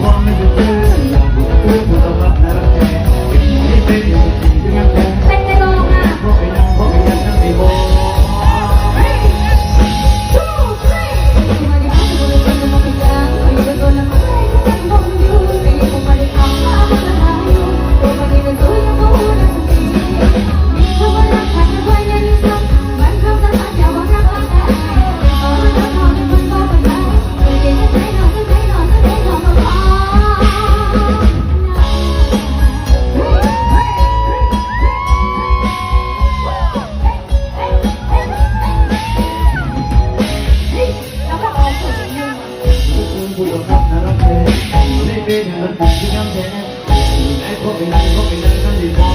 พอไม่ได้เจอ พูดกับครับนะรักเธอในเมฆนั้นที่น้ำแท้ไอ้พวกเป็นานพวกเป็นนั้นนั่นดี